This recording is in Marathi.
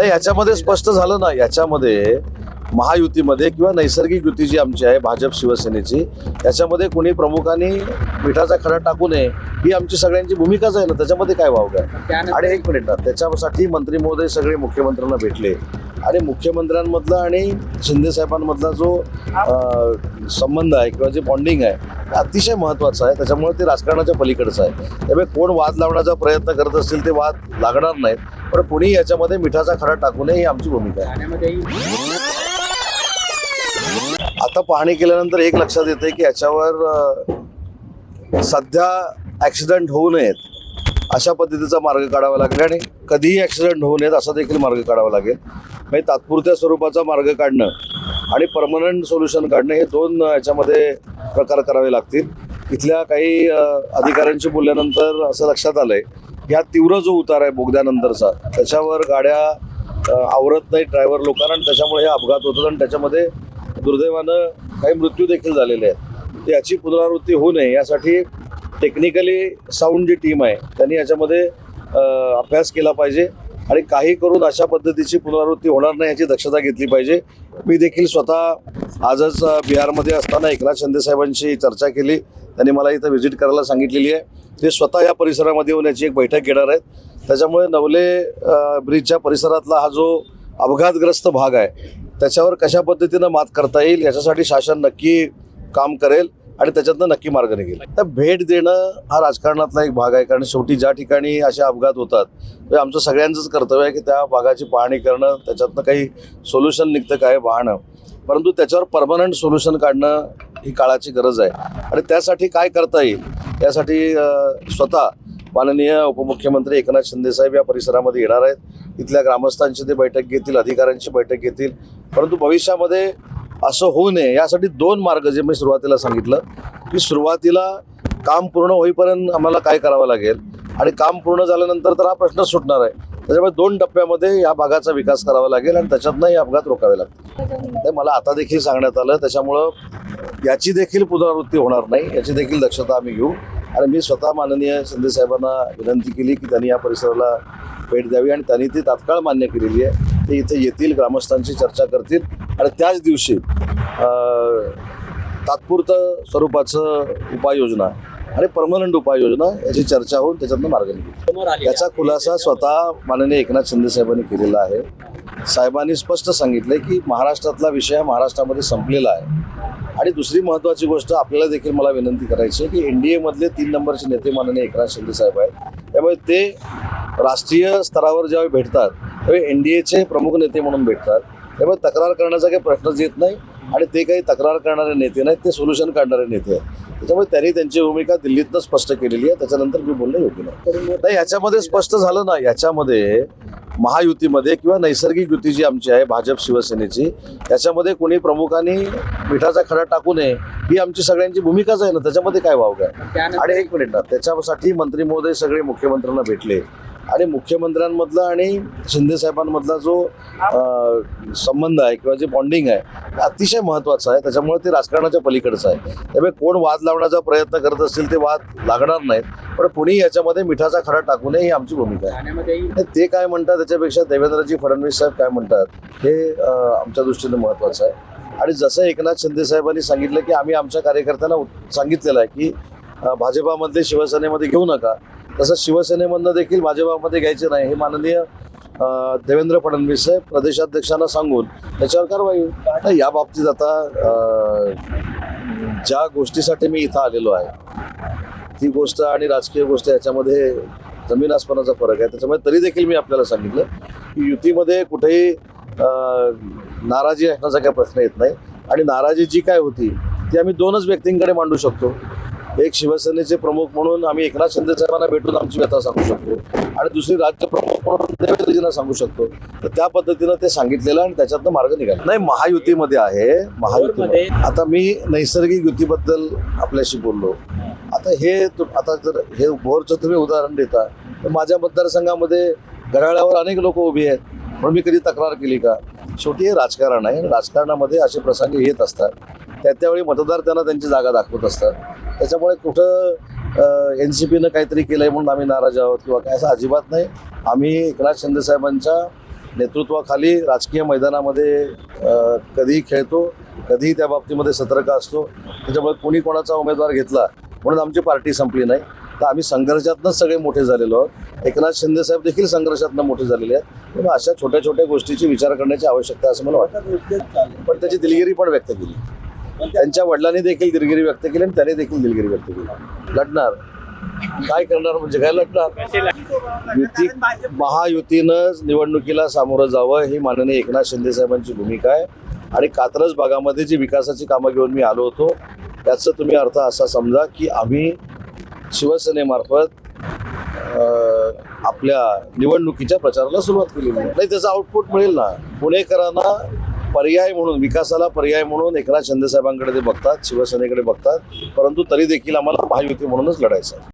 नाही याच्यामध्ये स्पष्ट झालं ना याच्यामध्ये महायुतीमध्ये किंवा नैसर्गिक युती जी आमची आहे भाजप शिवसेनेची याच्यामध्ये कोणी प्रमुखांनी मिठाचा खडा टाकू नये ही आमची सगळ्यांची भूमिकाच आहे ना त्याच्यामध्ये काय वाव काय? आणि एक मिनिट ना त्याच्यासाठी मंत्री महोदय सगळे मुख्यमंत्र्यांना भेटले. आणि मुख्यमंत्र्यांमधला आणि शिंदे साहेबांमधला जो संबंध आहे किंवा जे बॉन्डिंग आहे ते अतिशय महत्त्वाचं आहे. त्याच्यामुळे ते राजकारणाच्या पलीकडचं आहे. त्यामुळे कोण वाद लावण्याचा प्रयत्न करत असतील ते वाद लागणार नाहीत. पण कोणी याच्यामध्ये मिठाचा खडा टाकू नये ही आमची भूमिका आहे. आता पाहणी केल्यानंतर एक लक्षात येते की याच्यावर सध्या ॲक्सिडेंट होऊ नयेत अशा पद्धतीचा मार्ग काढावा लागेल आणि कधीही ॲक्सिडेंट होऊ नयेत असा देखील मार्ग काढावा लागेल. म्हणजे तात्पुरत्या स्वरूपाचा मार्ग काढणं आणि परमनंट सोल्युशन काढणं हे दोन याच्यामध्ये प्रकार करावे लागतील. इथल्या काही अधिकाऱ्यांशी बोलल्यानंतर असं लक्षात आलं आहे ह्या तीव्र जो उतार आहे बोगद्यानंतरचा त्याच्यावर गाड्या आवरत नाही ड्रायव्हर लोकांना आणि त्याच्यामुळे हे अपघात होतात आणि त्याच्यामध्ये दुर्दैवानं काही मृत्यू देखील झालेले आहेत. तर याची पुनरावृत्ती होऊ नये. यासाठी टेक्निकली साऊंड जी टीम आहे त्यांनी याच्यामध्ये अभ्यास केला पाहिजे आणि काही करून अशा पद्धतीची पुनरावृत्ती होणार नाही याची दक्षता घेतली पाहिजे. मी देखील स्वतः आजच बिहारमध्ये असताना एकनाथ शिंदे साहेबांशी चर्चा केली. त्यांनी मला इथं व्हिजिट करायला सांगितलेली आहे. ते स्वतः या परिसरामध्ये येऊन याची एक बैठक घेणार आहेत. त्याच्यामुळे नवले ब्रिजच्या परिसरातला हा जो अपघातग्रस्त भाग आहे त्याच्यावर कशा पद्धतीनं मात करता येईल याच्यासाठी शासन नक्की काम करेल आणि त्याच्यातनं नक्की मार्ग निघेल. तर भेट देणं हा राजकारणातला एक भाग आहे कारण शेवटी ज्या ठिकाणी असे अपघात होतात ते आमचं सगळ्यांचंच कर्तव्य आहे की त्या भागाची पाहणी करणं त्याच्यातनं काही सोल्युशन निघतं काय पाहणं. परंतु त्याच्यावर परमनंट सोल्युशन काढणं ही काळाची गरज आहे. आणि त्यासाठी काय करता येईल यासाठी स्वतः माननीय उपमुख्यमंत्री एकनाथ शिंदेसाहेब या परिसरामध्ये येणार आहेत. इथल्या ग्रामस्थांची ते बैठक घेतील अधिकाऱ्यांची बैठक घेतील. परंतु भविष्यामध्ये असं होऊ नये यासाठी दोन मार्ग जे मी सुरुवातीला सांगितलं की सुरुवातीला काम पूर्ण होईपर्यंत आम्हाला काय करावं लागेल आणि काम पूर्ण झाल्यानंतर तर हा प्रश्न सुटणार आहे. त्याच्यामुळे दोन टप्प्यामध्ये या भागाचा विकास करावा लागेल आणि त्याच्यातनं हे अपघात रोखावे लागतील. ते मला आता देखील सांगण्यात आलं त्याच्यामुळं याची देखील पुनरावृत्ती होणार नाही याची देखील दक्षता आम्ही घेऊ. आणि मी स्वतः माननीय शिंदे साहेबांना विनंती केली की त्यांनी या परिसराला भेट द्यावी आणि त्यांनी ती तात्काळ मान्य केलेली आहे. ते इथे येतील ग्रामस्थांशी चर्चा करतील आणि त्याच दिवशी तात्पुरतं स्वरूपाचं उपाययोजना आणि परमनंट उपाययोजना याची चर्चा होऊन त्याच्यातनं मार्ग निघतो याचा खुलासा स्वतः माननीय एकनाथ शिंदे साहेबांनी केलेला आहे. साहेबांनी स्पष्ट सांगितलंय की महाराष्ट्रातला विषय महाराष्ट्रामध्ये संपलेला आहे. आणि दुसरी महत्त्वाची गोष्ट आपल्याला देखील मला विनंती करायची आहे की एन डी एमधले तीन नंबरचे नेते माननीय एकनाथ शिंदे साहेब आहेत. त्यामुळे ते राष्ट्रीय स्तरावर ज्यावेळी भेटतात त्यावेळी एन डी एचे प्रमुख नेते म्हणून भेटतात. त्यामुळे तक्रार करण्याचा काही प्रश्नच येत नाही आणि ते काही तक्रार करणारे नेते नाहीत ते सोल्युशन काढणारे नेते आहेत. त्याच्यामुळे त्यांनी त्यांची भूमिका दिल्लीतनं स्पष्ट केलेली आहे. त्याच्यानंतर मी बोलणं योग्य नाही. नाही याच्यामध्ये स्पष्ट झालं ना याच्यामध्ये महायुतीमध्ये किंवा नैसर्गिक युती जी आमची आहे भाजप शिवसेनेची याच्यामध्ये कोणी प्रमुखांनी मिठाचा खडा टाकू नये ही आमची सगळ्यांची भूमिकाच आहे ना त्याच्यामध्ये काय वाव काय? आणि एक मिनिट ना त्याच्यासाठी मंत्री महोदय सगळे मुख्यमंत्र्यांना भेटले. आणि मुख्यमंत्र्यांमधला आणि शिंदे साहेबांमधला जो संबंध आहे किंवा जे बॉन्डिंग आहे ते अतिशय महत्त्वाचं आहे. त्याच्यामुळे ते राजकारणाच्या पलीकडचं आहे. त्यामुळे कोण वाद लावण्याचा प्रयत्न करत असतील ते वाद लागणार नाहीत. पण कोणी याच्यामध्ये मिठाचा खडा टाकू नये ही आमची भूमिका आहे. ते काय म्हणतात त्याच्यापेक्षा देवेंद्रजी फडणवीस साहेब काय म्हणतात हे आमच्या दृष्टीने महत्त्वाचं आहे. आणि जसं एकनाथ शिंदे साहेबांनी सांगितलं की आम्ही आमच्या कार्यकर्त्यांना सांगितलेलं आहे की अ, भाजपामधले शिवसेनेमध्ये घेऊ नका. तसंच शिवसेनेमधनं देखील भाजपामध्ये घ्यायचे नाही हे माननीय देवेंद्र फडणवीस साहेब प्रदेशाध्यक्षांना सांगून त्याच्यावर कारवाई या बाबतीत आता ज्या गोष्टीसाठी मी इथं आलेलो आहे ती गोष्ट आणि राजकीय गोष्ट याच्यामध्ये जमीन आसमानाचा फरक आहे. त्याच्यामुळे तरी देखील मी आपल्याला सांगितलं की युतीमध्ये कुठेही नाराजी असण्याचा काही प्रश्न येत नाही. आणि नाराजी जी काय होती ती आम्ही दोनच व्यक्तींकडे मांडू शकतो. एक शिवसेनेचे प्रमुख म्हणून आम्ही एकनाथ शिंदे साहेबांना भेटून आमची व्यथा सांगू शकतो. आणि दुसरी राज्य प्रमुख म्हणून देवेंद्रजींना सांगू शकतो. तर त्या पद्धतीनं ते सांगितलेलं आणि त्याच्यातनं मार्ग निघाला. नाही महायुतीमध्ये आहे. महायुतीमध्ये. आता मी नैसर्गिक युतीबद्दल आपल्याशी बोललो. आता हे आता जर हे बोरचं तुम्ही उदाहरण देता तर माझ्या मतदारसंघामध्ये घड्याळावर अनेक लोक उभी आहेत. म्हणून मी कधी तक्रार केली का? शेवटी हे राजकारण आहे. राजकारणामध्ये असे प्रसंग येत असतात. त्या त्यावेळी मतदार त्यांना त्यांची जागा दाखवत असतात. त्याच्यामुळे कुठं एन सी पीनं काहीतरी केलं आहे म्हणून आम्ही नाराज आहोत किंवा काय असं अजिबात नाही. आम्ही एकनाथ शिंदे साहेबांच्या नेतृत्वाखाली राजकीय मैदानामध्ये कधीही खेळतो कधीही त्या बाबतीमध्ये सतर्क असतो. त्याच्यामुळे कोणी कोणाचा उमेदवार घेतला म्हणून आमची पार्टी संपली नाही. तर आम्ही संघर्षातनंच सगळे मोठे झालेलो आहोत. एकनाथ शिंदे साहेब देखील संघर्षातनं मोठे झालेले आहेत. पण अशा छोट्या छोट्या गोष्टीची विचार करण्याची आवश्यकता असं मला वाटतं. पण त्याची दिलगिरी पण व्यक्त केली. त्यांच्या वडिलांनी देखील दिलगिरी व्यक्त केली आणि त्याने देखील दिलगिरी व्यक्त केली. लढणार. काय करणार म्हणजे काय लढणार? युती महायुतीनं निवडणुकीला सामोरं जावं ही माननीय एकनाथ शिंदे साहेबांची भूमिका आहे. आणि कात्रज भागामध्ये जी विकासाची कामं घेऊन मी आलो होतो त्याचा तुम्ही अर्थ असा समजा की आम्ही शिवसेनेमार्फत आपल्या निवडणुकीच्या प्रचाराला सुरुवात केली नाही त्याचं आउटपुट मिळेल ना. पुणेकरांना पर्याय म्हणून विकासाला पर्याय म्हणून एकनाथ शिंदे साहेबांकडे ते बघतात शिवसेनेकडे बघतात परंतु तरी देखील आम्हाला महायुती म्हणूनच लढायचं आहे.